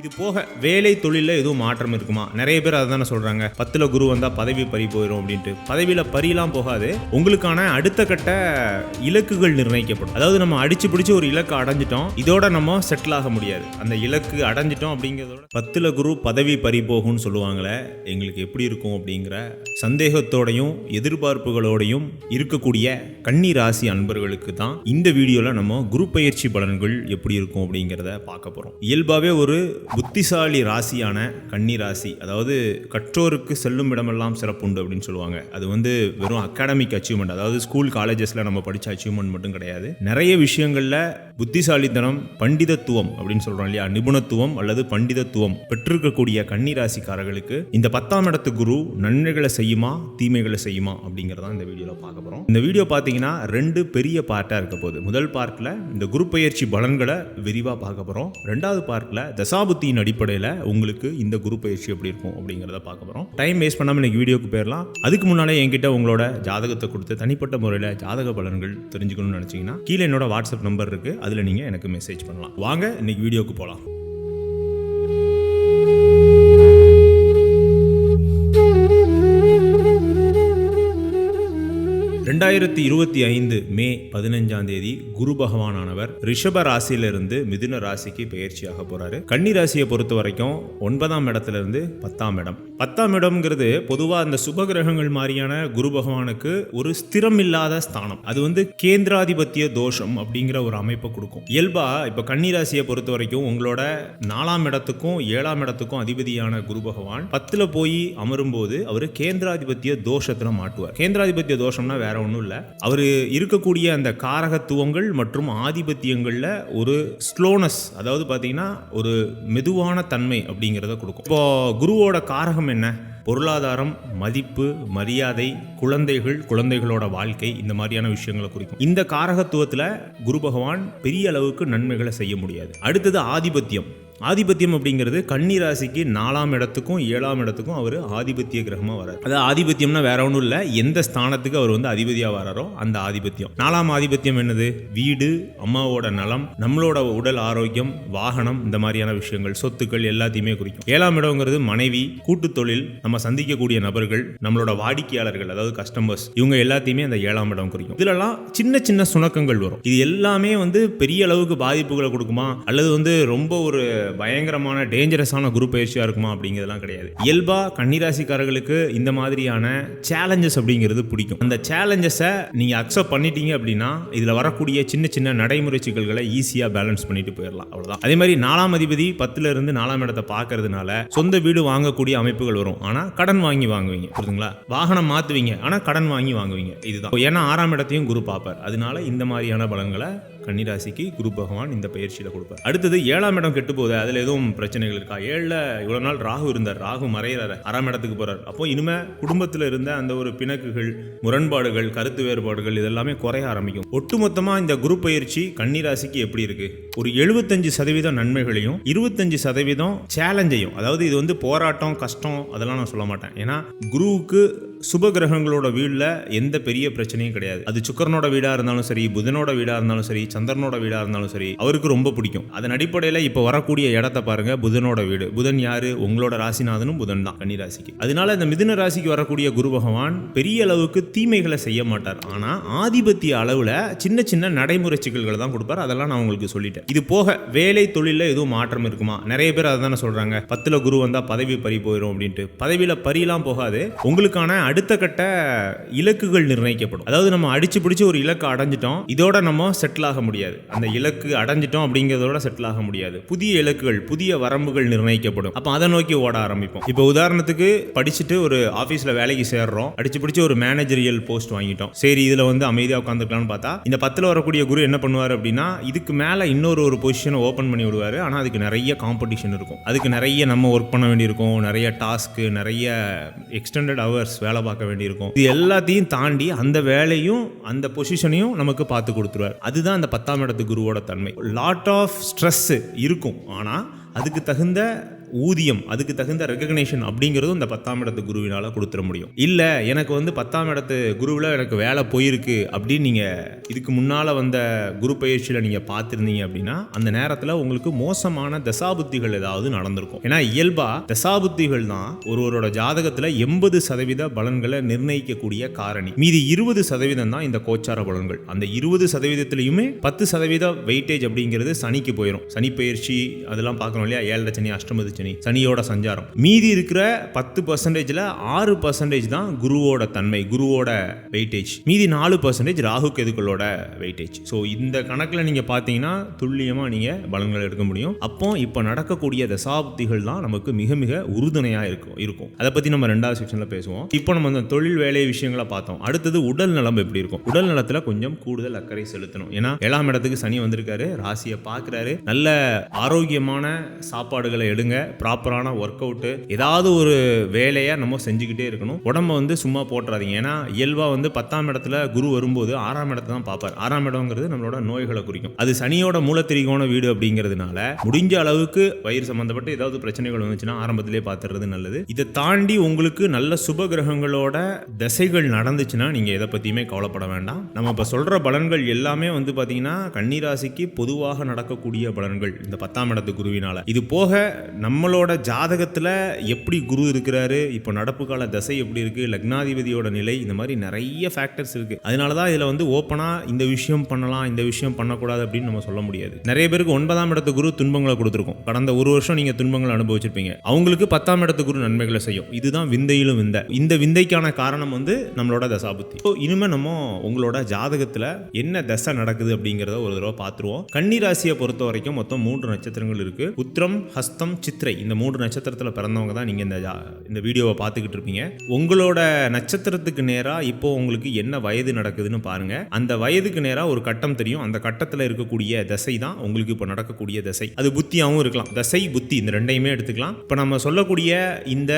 இது போக வேலை தொழிலில் எதுவும் மாற்றம் இருக்குமா? நிறைய பேர் அதை தானே சொல்கிறாங்க பத்தில் குரு வந்தால் பதவி பறி போயிடும் அப்படின்ட்டு. பதவியில் பறிலாம் போகாது. உங்களுக்கான அடுத்த கட்ட இலக்குகள் நிர்ணயிக்கப்படும். அதாவது நம்ம அடிச்சு பிடிச்சி ஒரு இலக்கு அடைஞ்சிட்டோம். இதோட நம்ம செட்டில் ஆக முடியாது. அந்த இலக்கு அடைஞ்சிட்டோம் அப்படிங்கிறதோட பத்தில் குரு பதவி பறி போகும்னு சொல்லுவாங்களே எங்களுக்கு எப்படி இருக்கும் அப்படிங்கிற சந்தேகத்தோடையும் எதிர்பார்ப்புகளோடையும் இருக்கக்கூடிய கன்னி ராசி அன்பர்களுக்கு தான் இந்த வீடியோவில் நம்ம குரு பயிற்சி பலன்கள் எப்படி இருக்கும் அப்படிங்கிறத பார்க்க போகிறோம் இயல்பாகவே ஒரு புத்திசாலி ராசியான கன்னி ராசி அதாவது கற்றோருக்கு செல்லும் இடமெல்லாம் சிறப்புண்டு அப்படின்னு சொல்லுவாங்க. அது வந்து வெறும் அகாடமிக் அச்சீவ்மெண்ட் அதாவது ஸ்கூல் காலேஜஸில் நம்ம படித்த அச்சீவ்மெண்ட் மட்டும் கிடையாது. நிறைய விஷயங்களில் புத்திசாலித்தனம் பண்டிதத்துவம் அப்படின்னு சொல்கிறோம் இல்லையா? நிபுணத்துவம் அல்லது பண்டிதத்துவம் பெற்றிருக்கக்கூடிய கன்னிராசிக்காரர்களுக்கு இந்த பத்தாம் இடத்து குரு நன்மைகளை செய்யுமா தீமைகளை செய்யுமா அப்படிங்கிறதான் இந்த வீடியோவில் பார்க்க போகிறோம் இந்த வீடியோ பார்த்தீங்கன்னா ரெண்டு பெரிய பார்ட்டாக இருக்க போகுது. முதல் பார்ட்டில் இந்த குரு பயிற்சி பலன்களை விரிவாக பார்க்க போகிறோம் ரெண்டாவது பார்ட்டில் தசாபுத்தியின் அடிப்படையில் உங்களுக்கு இந்த குரு பயிற்சி எப்படி இருக்கும் அப்படிங்கிறத பார்க்க போகிறோம் டைம் வேஸ்ட் பண்ணாமல் இன்னைக்கு வீடியோக்கு போயிடலாம் அதுக்கு முன்னாலே என்கிட்ட உங்களோட ஜாதகத்தை கொடுத்து தனிப்பட்ட முறையில் ஜாதக பலன்கள் தெரிஞ்சுக்கணும்னு நினச்சிங்கன்னா கீழே என்னோட வாட்ஸ்அப் நம்பர் இருக்குது அதில் நீங்கள் எனக்கு மெசேஜ் பண்ணலாம். வாங்க இன்னைக்கு வீடியோக்கு போகலாம் ரெண்டாயிரத்தி இருபத்தி ஐந்து மே பதினஞ்சாம் தேதி குரு பகவானானவர் ரிஷப ராசியிலிருந்து மிதுன ராசிக்கு பயிற்சியாக போறாரு. கன்னி ராசியை பொறுத்த வரைக்கும் ஒன்பதாம் இடத்துல இருந்து பத்தாம் இடம். பத்தாம் இடம்ங்கிறது பொதுவாக அந்த சுப கிரகங்கள் மாதிரியான குரு பகவானுக்கு ஒரு ஸ்திரம் இல்லாத ஸ்தானம். அது வந்து கேந்திராதிபத்திய தோஷம் அப்படிங்கிற ஒரு அமைப்பை கொடுக்கும். இயல்பா இப்போ கன்னி ராசியை பொறுத்த வரைக்கும் உங்களோட நாலாம் இடத்துக்கும் ஏழாம் இடத்துக்கும் அதிபதியான குரு பகவான் பத்துல போய் அமரும் போது அவர் கேந்திராதிபத்திய தோஷத்துல மாட்டுவார். கேந்திராதிபத்திய தோஷம்னா வேற ஒன்றும் இல்லை. அவர் இருக்கக்கூடிய அந்த காரகத்துவங்கள் மற்றும் ஆதிபத்தியங்களில் ஒரு ஸ்லோனஸ் அதாவது பார்த்தீங்கன்னா ஒரு மெதுவான தன்மை அப்படிங்கிறத கொடுக்கும். இப்போ குருவோட காரகம் என்ன? பொருளாதாரம் மதிப்பு மரியாதை குழந்தைகள் குழந்தைகளோட வாழ்க்கை இந்த மாதிரியான விஷயங்களை குறிக்கும். இந்த காரகத்துவத்தில் குரு பகவான் பெரிய அளவுக்கு நன்மைகளை செய்ய முடியாது. அடுத்தது ஆதிபத்தியம். ஆதிபத்தியம் அப்படிங்கிறது கன்னி ராசிக்கு நாலாம் இடத்துக்கும் ஏழாம் இடத்துக்கும் அவர் ஆதிபத்திய கிரகமாக வரார். அதாவது ஆதிபத்தியம்னா வேற ஒன்றும் இல்லை. எந்த ஸ்தானத்துக்கு அவர் வந்து அதிபதியாக வராரோ அந்த ஆதிபத்தியம். நாலாம் ஆதிபத்தியம் என்னது? வீடு அம்மாவோட நலம் நம்மளோட உடல் ஆரோக்கியம் வாகனம் இந்த மாதிரியான விஷயங்கள் சொத்துக்கள் எல்லாத்தையுமே குறிக்கும். ஏழாம் இடங்கிறது மனைவி கூட்டு தொழில் நம்ம சந்திக்கக்கூடிய நபர்கள் நம்மளோட வாடிக்கையாளர்கள் அதாவது கஸ்டமர்ஸ் இவங்க எல்லாத்தையுமே அந்த ஏழாம் இடம் குறிக்கும். இதுலலாம் சின்ன சின்ன சுணக்கங்கள் வரும். இது எல்லாமே வந்து பெரிய அளவுக்கு பாதிப்புகளை கொடுக்குமா? அல்லது வந்து ரொம்ப ஒரு பயங்கரமான டேஞ்சரஸான குரூப் பயிற்சியாக இருக்குமா அப்படிங்கிறதுலாம் கிடையாது. இயல்பா கன்னிராசிக்காரர்களுக்கு இந்த மாதிரியான சேலஞ்சஸ் அப்படிங்கிறது பிடிக்கும். அந்த சேலஞ்சஸை நீங்கள் அக்செப்ட் பண்ணிட்டீங்க அப்படின்னா இதில் வரக்கூடிய சின்ன சின்ன நடைமுறை சிக்கல்களை ஈஸியாக பேலன்ஸ் பண்ணிட்டு போயிடலாம். அவ்வளோதான் அதே மாதிரி நாலாம் அதிபதி பத்துல இருந்து நாலாம் இடத்தை பார்க்கறதுனால சொந்த வீடு வாங்கக்கூடிய அமைப்புகள் வரும். ஆனால் கடன் வாங்கி வாங்குவீங்க. புரியுதுங்களா? வாகனம் மாற்றுவீங்க ஆனால் கடன் வாங்கி வாங்குவீங்க. இதுதான். ஏன்னா ஆறாம் இடத்தையும் குரு பார்ப்பார். அதனால இந்த மாதிரியான பலன்களை கன்னிராசிக்கு குரு பகவான் இந்த பயிற்சியில் கொடுப்பார். அடுத்தது ஏழாம் இடம் கெட்டு போகுது அதில் எதுவும் பிரச்சனைகள் இருக்கா? ஏழில் இவ்வளோ நாள் ராகு இருந்தார். ராகு மறையிறாரு. ஆறாம் இடத்துக்கு போறார். அப்போ இனிமே குடும்பத்தில் இருந்த அந்த ஒரு பிணக்குகள் முரண்பாடுகள் கருத்து வேறுபாடுகள் இதெல்லாமே குறைய ஆரம்பிக்கும். ஒட்டுமொத்தமாக இந்த குரு பயிற்சி கன்னிராசிக்கு எப்படி இருக்கு? ஒரு எழுபத்தஞ்சு சதவீதம் நன்மைகளையும் இருபத்தஞ்சு சதவீதம் சேலஞ்சையும். அதாவது இது வந்து போராட்டம் கஷ்டம் அதெல்லாம் நான் சொல்ல மாட்டேன். ஏன்னா குருவுக்கு சுப கிரகங்களோட வீடுல எந்த பெரிய பிரச்சனையும் கிடையாது. அது சுக்கரனோட வீடாக இருந்தாலும் சரி புதனோட வீடாக இருந்தாலும் சரி சந்திரனோட வீடாக இருந்தாலும் சரி அவருக்கு ரொம்ப பிடிக்கும். அதன் அடிப்படையில் இப்போ வரக்கூடிய இடத்த பாருங்க புதனோட வீடு. புதன் யாரு? உங்களோட ராசிநாதனும் புதன் தான் கன்னி ராசிக்கு. அதனால இந்த மிதுன ராசிக்கு வரக்கூடிய குரு பகவான் பெரிய அளவுக்கு தீமைகளை செய்ய மாட்டார். ஆனால் ஆதிபத்திய அளவில் சின்ன சின்ன நடைமுறை சிக்கல்களை தான் கொடுப்பார். அதெல்லாம் நான் உங்களுக்கு சொல்லிட்டேன். இது போக வேலை தொழிலில் எதுவும் மாற்றம் இருக்குமா? நிறைய பேர் அதை தானே சொல்கிறாங்க பத்தில் குரு வந்தால் பதவி பறி போயிடும் அப்படின்ட்டு. பதவியில் பறிலாம் போகாது. உங்களுக்கான அடுத்த கட்ட இலக்குகள் நிர்ணயிக்கப்படும். அதாவது நம்ம அடிச்சு பிடிச்சி ஒரு இலக்கு அடைஞ்சிட்டோம். இதோட நம்ம செட்டில் ஆக முடியாது. அந்த இலக்கு அடைஞ்சிட்டோம் அப்படிங்கிறதோட செட்டில் ஆக முடியாது. புதிய இலக்குகள் புதிய வரம்புகள் நிர்ணயிக்கப்படும். அப்போ அதை நோக்கி ஓட ஆரம்பிப்போம். இப்போ உதாரணத்துக்கு படிச்சுட்டு ஒரு ஆஃபீஸில் வேலைக்கு சேர்றோம். அடிச்சு பிடிச்சி ஒரு மேனேஜரியல் போஸ்ட் வாங்கிட்டோம். சரி இதில் வந்து அமைதியாக உட்காந்துக்கலாம்னு பார்த்தா இந்த பத்தில் வரக்கூடிய குரு என்ன பண்ணுவார் அப்படின்னா இதுக்கு மேலே இன்னொரு ஒரு பொசிஷனை ஓப்பன் பண்ணி விடுவார். ஆனால் அதுக்கு நிறைய காம்படிஷன் இருக்கும். அதுக்கு நிறைய நம்ம ஒர்க் பண்ண வேண்டியிருக்கும். நிறைய டாஸ்க்கு நிறைய எக்ஸ்டெண்டட் ஹவர்ஸ் வேலை பார்க்க வேண்டியிருக்கும். இது எல்லாத்தையும் தாண்டி அந்த வேலையும் அந்த பொசிஷனையும் நமக்கு பார்த்து கொடுத்துருவார். அதுதான் அந்த பத்தாம் இடத்து குருவோட தன்மை. லாட் ஆஃப் ஸ்ட்ரெஸ்ஸு இருக்கும். ஆனால் அதுக்கு தகுந்த ஊதியம் அதுக்கு தகுந்த ரெகக்னேஷன் அப்படிங்கிறதும் இந்த பத்தாம் இடத்து குருவினால கொடுத்துட முடியும். இல்லை எனக்கு வந்து பத்தாம் இடத்து குருவில் எனக்கு வேலை போயிருக்கு அப்படின்னு நீங்கள் இதுக்கு முன்னால் வந்த குரு பயிற்சியில் நீங்கள் பார்த்துருந்தீங்க அப்படின்னா அந்த நேரத்தில் உங்களுக்கு மோசமான தசாபுத்திகள் ஏதாவது நடந்திருக்கும். ஏன்னா இயல்பா தசாபுத்திகள் தான் ஒருவரோட ஜாதகத்தில் எண்பது சதவீத பலன்களை நிர்ணயிக்கக்கூடிய காரணி. மீதி இருபது சதவீதம் தான் இந்த கோச்சார பலன்கள். அந்த இருபது சதவீதத்திலையுமே பத்து சதவீத வெயிட்டேஜ் அப்படிங்கிறது சனிக்கு போயிடும் சனி பயிற்சி அதெல்லாம் பார்க்கணும் இல்லையா? ஏழரை சனி அஷ்டமதி சனி சனியோட சஞ்சாரம். மீதி இருக்கிற பத்து பர்சன்டேஜில் ஆறு பர்சன்டேஜ் தான் குருவோட தன்மை குருவோட வெயிட்டேஜ் மீதி நாலு பர்சன்டேஜ் ராகு கேதுக்களோட வெயிட்டேஜ் ஸோ இந்த கணக்கில் நீங்கள் பார்த்தீங்கன்னா துல்லியமாக நீங்கள் பலன்களை எடுக்க முடியும். அப்போ இப்போ நடக்கக்கூடிய தசாப்திகள் தான் நமக்கு மிக மிக உறுதுணையாக இருக்கும் இருக்கும். அதை பற்றி நம்ம ரெண்டாவது செக்ஷனில் பேசுவோம். இப்போ நம்ம அந்த தொழில் வேலை விஷயங்களை பார்த்தோம். அடுத்தது உடல் நலம் எப்படி இருக்கும்? உடல் நலத்தில் கொஞ்சம் கூடுதல் அக்கறை செலுத்தணும். ஏன்னா ஏழாம் இடத்துக்கு சனி வந்திருக்காரு ராசியை பார்க்குறாரு. நல்ல ஆரோக்கியமான சாப்பாடுகளை எடுங்க. ப்ராப்பரான ஒர்க் அவுட்டு ஏதாவது ஒரு வேலையை நம்ம செஞ்சுக்கிட்டே இருக்கணும். உடம்ப வந்து சும்மா போட்டுறாதீங்க. ஏன்னா இயல்பாக வந்து பத்தாம் இடத்துல குரு வரும்போது ஆறாம் இடத்தை தான் பார்ப்பார். ஆறாம் இடங்கிறது நம்மளோட நோய்களை குறிக்கும். அது சனியோட மூலத்திரிகோண வீடு அப்படிங்கிறதுனால முடிஞ்ச அளவுக்கு வயிறு சம்மந்தப்பட்ட ஏதாவது பிரச்சனைகள் வந்துச்சுன்னா ஆரம்பத்திலே பார்த்துறது நல்லது. இதை தாண்டி உங்களுக்கு நல்ல சுப கிரகங்களோட தசைகள் நடந்துச்சுன்னா நீங்கள் எதை பற்றியுமே கவலைப்பட வேண்டாம். நம்ம இப்போ சொல்கிற பலன்கள் எல்லாமே வந்து பார்த்தீங்கன்னா கன்னிராசிக்கு பொதுவாக நடக்கக்கூடிய பலன்கள் இந்த பத்தாம் இடத்து குருவினால. இது போக நம்ம நம்மளோட ஜாதகத்தில் எப்படி குரு இருக்கிறாரு இப்போ நடப்பு கால தசை எப்படி இருக்கு லக்னாதிபதியோட நிலை இந்த மாதிரி நிறைய ஃபேக்டர்ஸ் இருக்கு. அதனால தான் இதில் வந்து ஓப்பனாக இந்த விஷயம் பண்ணலாம் இந்த விஷயம் பண்ணக்கூடாது அப்படின்னு நம்ம சொல்ல முடியாது. நிறைய பேருக்கு ஒன்பதாம் இடத்து குரு துன்பங்களை கொடுத்துருக்கும். கடந்த ஒரு வருஷம் நீங்கள் துன்பங்களை அனுபவிச்சிருப்பீங்க. அவங்களுக்கு பத்தாம் இடத்து குரு நன்மைகளை செய்யும். இதுதான் விந்தையிலும் விந்தை. இந்த விந்தைக்கான காரணம் வந்து நம்மளோட தசாபுத்தி. ஸோ இனிமேல் நம்ம உங்களோட ஜாதகத்தில் என்ன தசை நடக்குது அப்படிங்கிறத ஒரு தடவை பார்த்துருவோம். கன்னிராசியை பொறுத்த வரைக்கும் மொத்தம் மூன்று நட்சத்திரங்கள் இருக்கு. உத்திரம் ஹஸ்தம் சித்திரை. இந்த மூன்று நட்சத்திரத்தில் பிறந்தவங்க தான் நீங்கள் இந்த இந்த வீடியோவை பார்த்துக்கிட்டு இருப்பீங்க. உங்களோட நட்சத்திரத்துக்கு நேராக இப்போ உங்களுக்கு என்ன வயது நடக்குதுன்னு பாருங்க. அந்த வயதுக்கு நேராக ஒரு கட்டம் தெரியும். அந்த கட்டத்தில் இருக்கக்கூடிய தசை தான் உங்களுக்கு இப்போ நடக்கக்கூடிய தசை. அது புத்தியாகவும் இருக்கலாம். தசை புத்தி இந்த ரெண்டையுமே எடுத்துக்கலாம். இப்போ நம்ம சொல்லக்கூடிய இந்த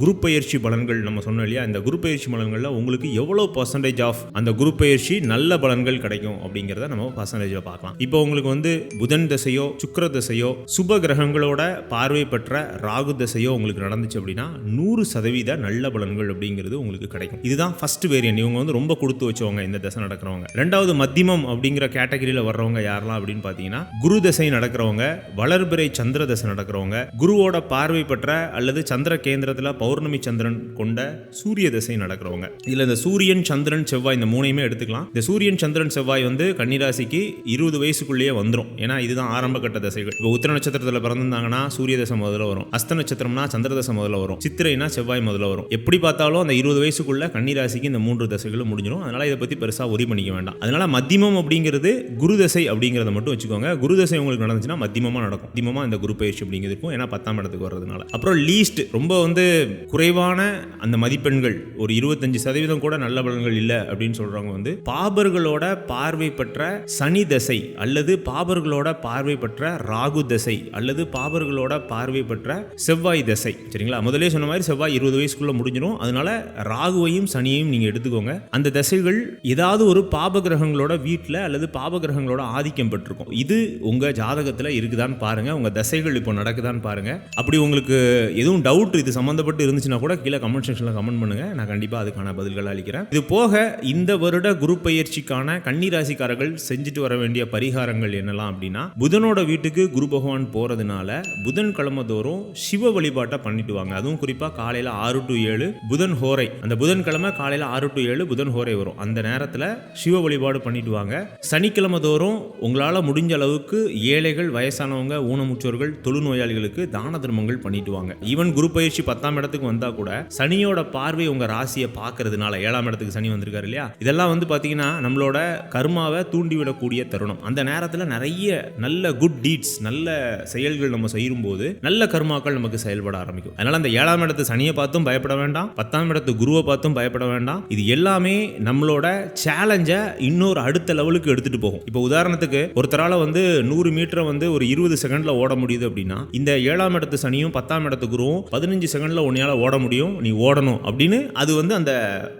குரு பயிற்சி பலன்கள் நம்ம சொன்னோம் இல்லையா? இந்த குரு பயிற்சி பலன்களில் உங்களுக்கு எவ்வளோ பர்சன்டேஜ் ஆஃப் அந்த குரு பயிற்சி நல்ல பலன்கள் கிடைக்கும் அப்படிங்கிறத நம்ம பர்சன்டேஜில் பார்க்கலாம். இப்போ உங்களுக்கு வந்து புதன் தசையோ சுக்கர தசையோ சுப கிரகங்களோட பார்வை பெற்ற ராகு தசையோ உங்களுக்கு நடந்துச்சு அப்படின்னா நூறு சதவீத நல்ல பலன்கள் அப்படிங்கிறது உங்களுக்கு கிடைக்கும். இதுதான் ஃபர்ஸ்ட் வேரியன்ட் இவங்க வந்து ரொம்ப கொடுத்து வச்சவங்க இந்த தசை நடக்கிறவங்க. ரெண்டாவது மத்தியமம் அப்படிங்கிற கேட்டகரியில் வர்றவங்க யாரெல்லாம் அப்படின்னு பார்த்தீங்கன்னா குரு தசை நடக்கிறவங்க வளர்பிறை சந்திர தசை நடக்கிறவங்க குருவோட பார்வை பெற்ற அல்லது சந்திர கேந்திரத்தில் பௌர்ணமி சந்திரன் கொண்ட சூரிய தசை நடக்கிறவங்க. இதில் இந்த சூரியன் சந்திரன் செவ்வாய் இந்த மூணையுமே எடுத்துக்கலாம். இந்த சூரியன் சந்திரன் செவ்வாய் வந்து கன்னிராசிக்கு இருபது வயசுக்குள்ளேயே வந்துடும் ஏன்னா இதுதான் ஆரம்ப கட்ட தசைகள். இப்போ உத்திர நட்சத்திரத்தில் பிறந்திருந்தாங்கன்னா சூரிய தசை முதல்ல வரும். அஸ்த நட்சத்திரம்னா சந்திரதசை முதல்ல வரும். சித்திரைனா செவ்வாய் முதல்ல வரும். எப்படி பார்த்தாலும் அந்த இருபது வயசுக்குள்ள கன்னிராசிக்கு இந்த மூன்று தசைகளும் முடிஞ்சிடும் அதனால இதை பத்தி பெருசாக ஒரி பண்ணிக்க வேண்டாம். அதனால மத்தியமம் அப்படிங்கிறது குரு தசை அப்படிங்கிறத மட்டும் வச்சுக்கோங்க. குரு தசை உங்களுக்கு நடந்துச்சுன்னா மத்தியமமா நடக்கும். மத்தியமமா இந்த குரு பயிற்சி அப்படிங்கிறது இருக்கும். ஏன்னா பத்தாம் இடத்துக்கு வர்றதுனால. அப்புறம் லீஸ்ட் ரொம்ப வந்து குறைவான அந்த மதிப்பெண்கள். ஒரு இருபத்தஞ்சு சதவீதம் கூட நல்ல பலன்கள் இல்லை அப்படின்னு சொல்றவங்க வந்து பாபர்களோட பார்வை பெற்ற சனி தசை அல்லது பாபர்களோட பார்வை பெற்ற ராகு தசை அல்லது பாபர்களோட பார்வை பெற்ற செவ்வாய் தசை சரிங்களா? முதலே சொன்ன மாதிரி செவ்வாய் இருபது வயசுக்குள்ள முடிஞ்சிடும் அதனால ராகுவையும் சனியையும் நீங்க எடுத்துக்கோங்க. அந்த தசைகள் ஏதாவது ஒரு பாப கிரகங்களோட வீட்டில் அல்லது பாப கிரகங்களோட ஆதிக்கம் பெற்றிருக்கும். இது உங்க ஜாதகத்தில் இருக்குதான்னு பாருங்க. உங்க தசைகள் இப்போ நடக்குதான்னு பாருங்க. அப்படி உங்களுக்கு எதுவும் டவுட் இது சம்மந்தப்பட்டு இருந்துச்சுன்னா கூட கீழே கமெண்ட் செக்ஷனில் கமெண்ட் பண்ணுங்க. நான் கண்டிப்பாக அதுக்கான பதில்களை அளிக்கிறேன். இது போக இந்த வருட குரு பயிற்சிக்கான கன்னிராசிக்காரர்கள் செஞ்சுட்டு வர வேண்டிய பரிகாரங்கள் என்னலாம் அப்படின்னா புதனோட வீட்டுக்கு குரு பகவான் போறதுனால புதன் கிழமை தோறும் சிவ வழிபாட்டை பண்ணிட்டு வாங்க அதுவும் குறிப்பாக காலையில் ஆறு டு ஏழு புதன் ஹோரை. அந்த புதன்கிழமை காலையில் ஆறு டு ஏழு புதன் ஹோரை வரும். அந்த நேரத்தில் சிவ வழிபாடு பண்ணிட்டு வாங்க சனிக்கிழமை தோறும் உங்களால் முடிஞ்ச அளவுக்கு ஏழைகள் வயசானவங்க ஊனமுற்றோர்கள் தொழுநோயாளிகளுக்கு தான தர்மங்கள் பண்ணிட்டு வாங்க ஈவன் குரு பயிற்சி பத்தாம் இடத்துக்கு வந்தா கூட சனியோட பார்வை உங்க ராசியை பார்க்கறதுனால ஏழாம் இடத்துக்கு சனி வந்திருக்காரு இல்லையா? இதெல்லாம் வந்து பார்த்தீங்கன்னா நம்மளோட கர்மாவை தூண்டிவிடக்கூடிய தருணம். அந்த நேரத்தில் நிறைய நல்ல குட் டீட்ஸ் நல்ல செயல்கள் நம்ம செய்யும்போது நல்ல கர்மாக்கள் நமக்கு செயல்பட ஆரம்பிக்கும். அதனால அந்த ஏழாம் இடத்து சனியை பார்த்தும் பயப்பட வேண்டாம். பத்தாம் இடத்து குருவை பார்த்தும் பயப்பட வேண்டாம். இது எல்லாமே நம்மளோட சேலஞ்சை இன்னொரு அடுத்த லெவலுக்கு எடுத்துட்டு போகும். இப்போ உதாரணத்துக்கு ஒருத்தரால வந்து நூறு மீட்டரை வந்து ஒரு இருபது செகண்ட்ல ஓட முடியுது அப்படின்னா இந்த ஏழாம் இடத்து சனியும் பத்தாம் இடத்து குருவும் பதினஞ்சு செகண்ட்ல உன்னையால ஓட முடியும் நீ ஓடணும் அப்படின்னு அது வந்து அந்த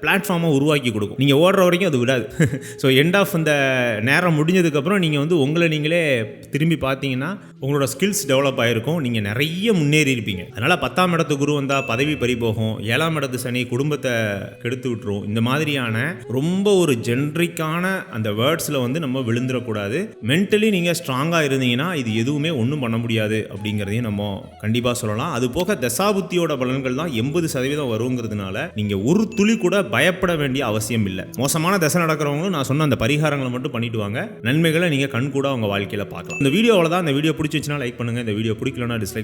பிளாட்ஃபார்மை உருவாக்கி கொடுக்கும். நீங்க ஓடுற வரைக்கும் அது விடாது. ஸோ எண்ட் ஆஃப் அந்த நேரம் முடிஞ்சதுக்கப்புறம் நீங்கள் வந்து உங்களை நீங்களே திரும்பி பார்த்தீங்கன்னா உங்களோட ஸ்கில்ஸ் டெவலப் ஆகிருக்கும் நீங்கள் நிறைய முன்னேறி இருப்பீங்க அதனால பத்தாம் இடத்து குரு வந்தா பதவி பறி போகும் ஏழாம் இடத்து சனி குடும்பத்தை கெடுத்து விட்டுரும். இந்த மாதிரியான ரொம்ப ஒரு ஜென்ரிக்கான அந்த வேர்ட்ஸில் வந்து நம்ம விழுந்துடக்கூடாது மென்டலி நீங்கள் ஸ்ட்ராங்காக இருந்தீங்கன்னா இது எதுவுமே ஒன்றும் பண்ண முடியாது அப்படிங்கிறதையும் நம்ம கண்டிப்பாக சொல்லலாம். அது போக தசாபுத்தியோட பலன்கள் தான் எண்பது சதவீதம் வருங்கிறதுனால நீங்கள் ஒரு துளி கூட பயப்பட வேண்டிய அவசியம் இல்லை. மோசமான தசை நடக்கிறவங்களும் நான் சொன்ன அந்த பரிகாரங்களை மட்டும் பண்ணிட்டு வாங்க. நன்மைகளை நீங்கள் கண் கூட உங்கள் வாழ்க்கையில் பார்க்கலாம். இந்த வீடியோவில் தான் இந்த வீடியோ பிடிச்சிச்சுன்னா லைக் பண்ணுங்க. இந்த வீடியோ பிடிக்கலன்னா டிஸ்லைக்